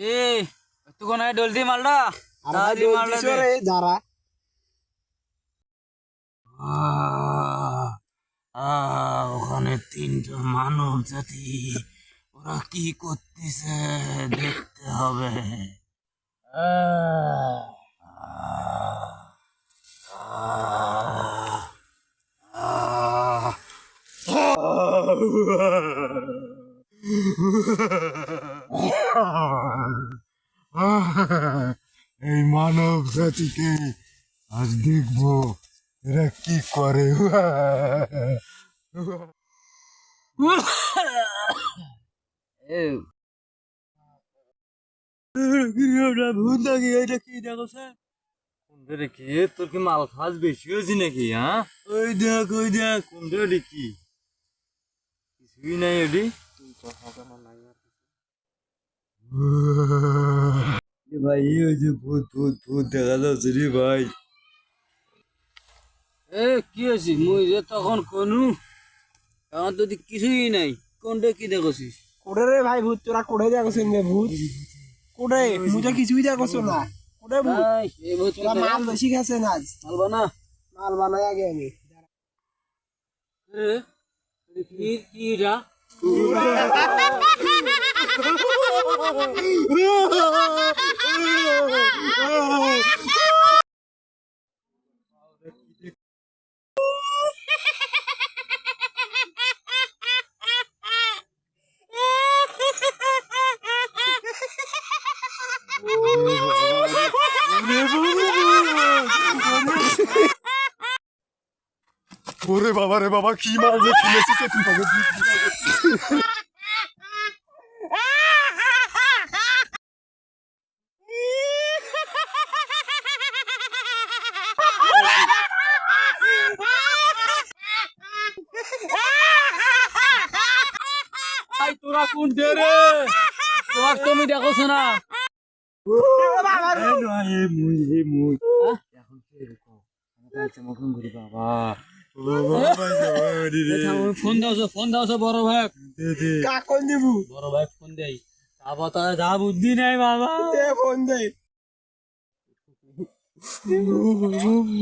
এ তুই কোন ডলদি মালটা তাড়াতাড়ি মালটা দে। যারা আহ, আহ, ওখানে তিনটা মানব জাতি ওরা কি করতেছে দেখতে হবে। আহ, আহ, আহ, এই মানব জাতিকে আজ দেখব এরা কি করে। ভূত নাকি এটা কি দেখো স্যার? কোনটা দেখি তোর কি মাল খাস বেশি হয়েছে নাকি হ্যাঁ? ওই দেখ ওই দেখ। কোনটা দেখি কিছুই নাই ওটি এ ভাই এই যে ভূত ভূত ভূত দেখা যাচ্ছে রে ভাই এ কি হয়েছে? মুই যে তখন কোনু আমার তো কিছুই নাই। কোনটা কি দেখছিস? কোড়ে রে ভাই ভূত তোরা কোড়ে দেখছেন রে ভূত? কোড়ে মুঝে কিছুই দেখছ না। কোড়ে ভূত? এই ভূত তোরা মাল বেশি গেছেন আজ। মালবা না মাল বানাই আগে আমি। কি কি এটা? ওরে বাবা রে বাবা কি মাল যে ভাই তোরা কোন রে তোমার তুমি দেখোছ না ফোন দাও ফোন দাও বড় ভাই। কাকন দেবু? বড় ভাই ফোন দেই। তারপর তার যা বুদ্ধি নাই বাবা। দে ফোন দে।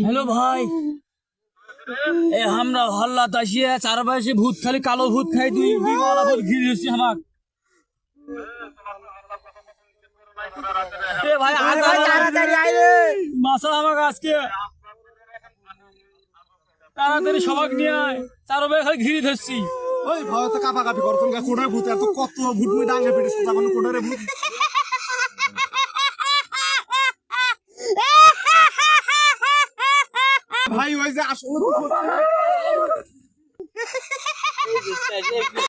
হ্যালো ভাই। এ আমরা হল্লা তাসিয়ে চারপাশে ভূত খালি কালো ভূত খাই দুই দুই গলা ভূত ঘিরে দিচ্ছি এ ভাই আজ তাড়াতাড়ি রে। মাসা আমাকে আজকে তাড়াতাড়ি সবাক নিয়ে আয় চারপাশে খালি ঘিরে ধরছি। ওই ভয় তো কাপা কাপি করছেন গা কোড়ে ভূত এত কত ভূত মুই ডাঙ্গে পেটে সোজা কোন কোড়ে ভূত। ভাই ওই যে আসলে